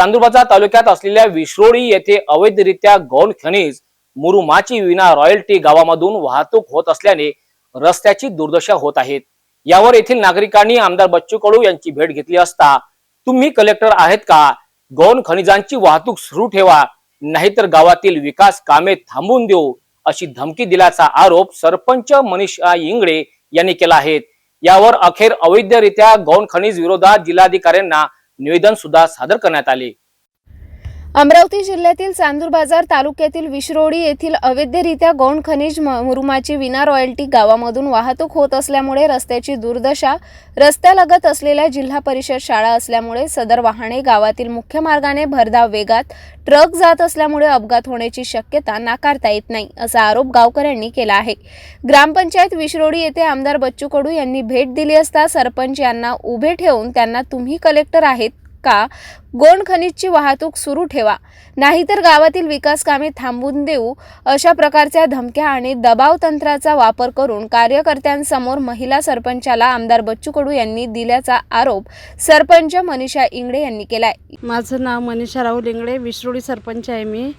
चांदूरबाजार तालुक्यात असलेल्या विश्रोळी येथे अवैधरित्या गौण खनिज मुरुमाची विना रॉयल्टी गावामधून वाहतूक होत असल्याने रस्त्याची दुर्दशा होत आहेत यावर येथील नागरिकांनी आमदार बच्चू कडू यांची भेट घेतली असता तुम्ही कलेक्टर आहेत का? गौण खनिजांची वाहतूक सुरू ठेवा नाहीतर गावातील विकास कामे थांबवून देऊ अशी धमकी दिल्याचा आरोप सरपंच मनीषा इंगळे यांनी केला आहे. यावर अखेर अवैधरित्या गौण खनिज विरोधात जिल्हाधिकाऱ्यांना निवेदन सुद्धा सादर करण्यात आले. अमरावती जिल्ह्यातील चांदूर बाजार तालुक्यातील विश्रोडी येथील अवैधरित्या गौण खनिज म- मुरुमाची विना रॉयल्टी गावामधून वाहतूक होत असल्यामुळे रस्त्याची दुर्दशा रस्त्यालगत असलेल्या जिल्हा परिषद शाळा असल्यामुळे सदर वाहने गावातील मुख्य मार्गाने भरधाव वेगात ट्रक जात असल्यामुळे अपघात होण्याची शक्यता नाकारता येत नाही असा आरोप गावकऱ्यांनी केला आहे. ग्रामपंचायत विश्रोडी येथे आमदार बच्चू कडू यांनी भेट दिली असता सरपंच यांना उभे ठेवून त्यांना तुम्ही कलेक्टर आहेत का? गोंड खनिजची वाहतूक सुरू ठेवा. नाहीतर गावातील विकास कामे थांबवून देऊ. अशा प्रकारच्या धमक्या आणि दबाव तंत्राचा वापर करून कार्यकर्त्यांसमोर महिला सरपंचाला आमदार बच्चू कडू यांनी दिल्याचा आरोप सरपंच मनीषा इंगडे यांनी केलाय. माझं नाव मनीषा राहुल इंगळे विश्रोळी सरपंच आहे मी.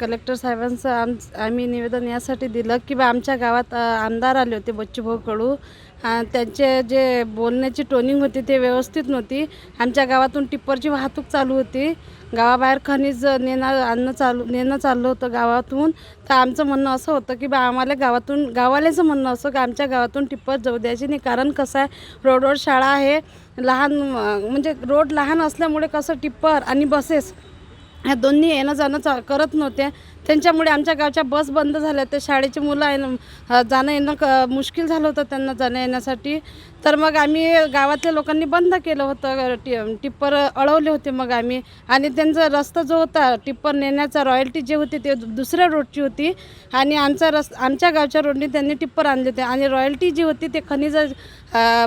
कलेक्टर साहेबांचं आम आम्ही निवेदन यासाठी दिलं की बा आमच्या गावात आमदार आले होते बच्चूभाऊ कडू त्यांचे जे बोलण्याची टोनिंग होती ते व्यवस्थित नव्हती. आमच्या गावातून टिप्परची वाहतूक चालू होती. गावाबाहेर खनिज नेणं आणणं चालू नेणं चाललं होतं गावातून. तर आमचं म्हणणं असं होतं की बा आम्हाला गावातून गावाल्याचं म्हणणं असं की आमच्या गावातून टिप्पर जाऊ द्यायची नाही. कारण कसं आहे रोडवर शाळा आहे. लहान म्हणजे रोड लहान असल्यामुळे कसं टिप्पर आणि बसेस ह्या दोन्ही येणं जाणं चा करत नव्हत्या त्यांच्यामुळे आमच्या गावच्या बस बंद झाल्या. त्या शाळेची मुलं आहे जाणं येणं क मुश्किल झालं होतं त्यांना जाणं येण्यासाठी. तर मग आम्ही गावातल्या लोकांनी बंद केलं होतं. टि टिप्पर अडवले होते मग आम्ही. आणि त्यांचा रस्ता जो होता टिप्पर नेण्याचा रॉयल्टी जे होती ते दुसऱ्या रोडची होती. आणि आमचा रस् आमच्या गावच्या रोडने त्यांनी टिप्पर आणले होते. आणि रॉयल्टी जी होती ते खनिज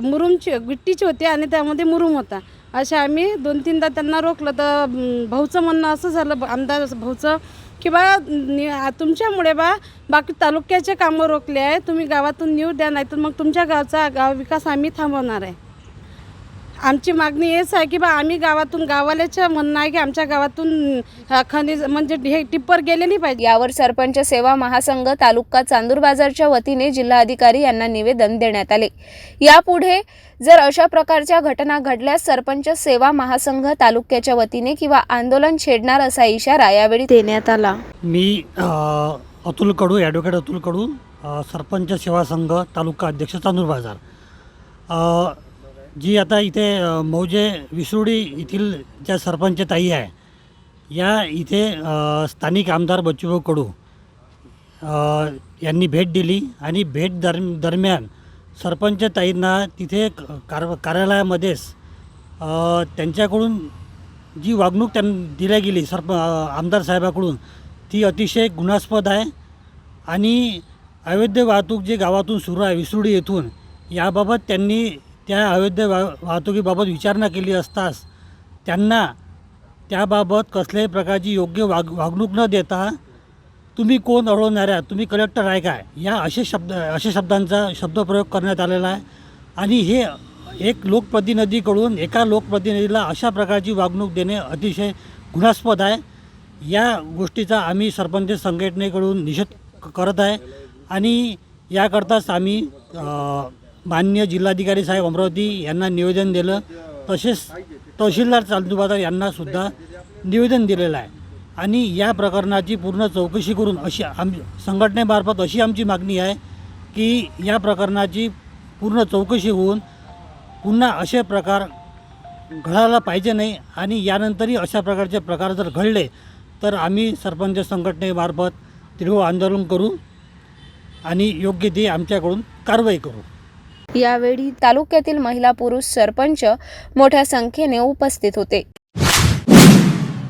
मुरुमची गिट्टीची होती आणि त्यामध्ये मुरुम होता. असे आम्ही दोन तीनदा त्यांना रोखलं तर भाऊचं म्हणणं असं झालं ब- आमदार भाऊचं की बा तुमच्यामुळे बा बाकी तालुक्याचे कामं रोखले आहे तुम्ही गावातून नेऊ द्या नाही तर मग तुमच्या गावचा गाव विकास आम्ही थांबवणार आहे. आमची मागणी हेच आहे की बा आम्ही गावातून गावाल्याचं म्हणणं आहे की आमच्या गावातून खनिज म्हणजे हे टिप्पर गेले नाही पाहिजे. यावर सरपंच सेवा महासंघ तालुका चांदूर बाजारच्या वतीने जिल्हाधिकारी यांना निवेदन देण्यात आले. यापुढे जर अशा प्रकारच्या घटना घडल्यास सरपंच सेवा महासंघ तालुक्याच्या वतीने किंवा आंदोलन छेडणार असा इशारा यावेळी देण्यात आला. मी अतुल कडू ॲडव्होकेट अतुल कडू सरपंच सेवा संघ तालुका अध्यक्ष चांदूर बाजार. जी आता इथे मौजे विसरुडी येथील ज्या सरपंच ताई आहे या इथे स्थानिक आमदार बच्चूभाऊ कडू यांनी भेट दिली आणि भेट दर दरम्यान सरपंच ताईंना तिथे क- कार कार्यालयामध्येच त्यांच्याकडून जी वागणूक त्यां दिल्या गेली सरप आमदार साहेबाकडून ती अतिशय गुणास्पद आहे आणि अवैध वाहतूक जे गावातून सुरू आहे विसरुडी येथून याबाबत त्यांनी त्या अवैध वा वाहतुकीबाबत विचारणा केली असताच त्यांना त्याबाबत कसल्याही प्रकारची योग्य वाग वागणूक न देता तुम्ही कोण अडवणाऱ्या तुम्ही कलेक्टर आहे काय? या असे शब्द अशा शब्दांचा शब्दप्रयोग करण्यात आलेला आहे. आणि हे एक लोकप्रतिनिधीकडून एका लोकप्रतिनिधीला अशा प्रकारची वागणूक देणे अतिशय गुणास्पद आहे. या गोष्टीचा आम्ही सरपंच संघटनेकडून निषेध करत आहे. आणि याकरताच आम्ही मान्य जिल्हाधिकारी साहेब अमरावती यांना निवेदन दिलं. तसेच तहसीलदार चांदूबाजार यांनासुद्धा निवेदन दिलेलं आहे. आणि या प्रकरणाची पूर्ण चौकशी करून अशी आम संघटनेमार्फत अशी आमची मागणी आहे की या प्रकरणाची पूर्ण चौकशी होऊन पुन्हा असे प्रकार घडायला पाहिजे नाही आणि यानंतरही अशा प्रकारचे प्रकार जर घडले तर आम्ही सरपंच संघटनेमार्फत तीव्र आंदोलन करू आणि योग्य ते आमच्याकडून कारवाई करू. यावेळी तालुक्यातील महिला पुरुष सरपंच मोठ्या संख्येने उपस्थित होते.